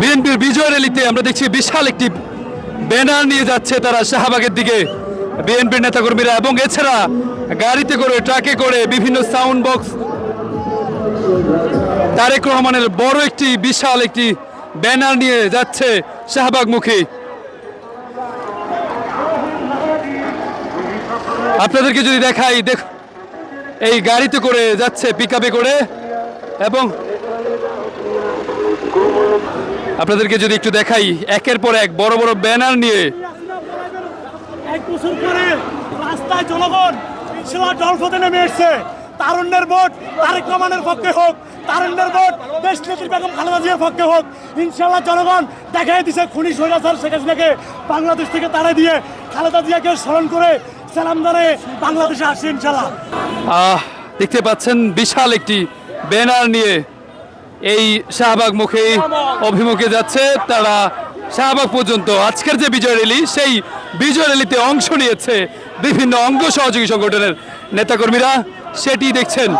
বিএনপির বিজয় র্যালিতে আমরা দেখছি বিশাল একটি ব্যানার নিয়ে যাচ্ছে তারা শাহবাগের দিকে। বিএনপির নেতাকর্মীরা এবং এছাড়া গাড়িতে করে, ট্রাকে করে বিভিন্ন সাউন্ড বক্স তারেক রহমানের বড় একটি, বিশাল একটি ব্যানার নিয়ে যাচ্ছে শাহবাগ শাহবাগমুখী আপনাদেরকে যদি দেখাই, দেখ, এই গাড়িতে করে যাচ্ছে পিকআপে করে এবং আপনাদেরকে যদি একটু দেখাই একের পর এক বড় বড় ব্যানার নিয়ে। এক বছর পরে রাস্তায় জনগণ ইনশাল্লাহ ডলফতে নেমে এসছে। তারুণ্যের ভোট তারেক রহমানের পক্ষে হোক তারুণ্যের ভোট দেশ নেত্রী বেগম খালেদা জিয়ার পক্ষে হোক ইনশাল্লাহ জনগণ দেখাই দিছে খুনি স্বৈরাচার শেখ হাসিনাকে। বাংলাদেশ থেকে তাড়া দিয়ে খালেদা জিয়াকে স্মরণ করে সালাম জানিয়ে বাংলাদেশে আসছে ইনশাল্লাহ আহ দেখতে পাচ্ছেন বিশাল একটি ব্যানার নিয়ে এই শাহবাগ মুখেই অভিমুখে যাচ্ছে। তারা শাহবাগ পর্যন্ত আজকের যে বিজয় র্যালি, সেই বিজয় র্যালিতে অংশ নিয়েছে বিভিন্ন অঙ্গ সহযোগী সংগঠনের নেতাকর্মীরা। সেটি দেখছেন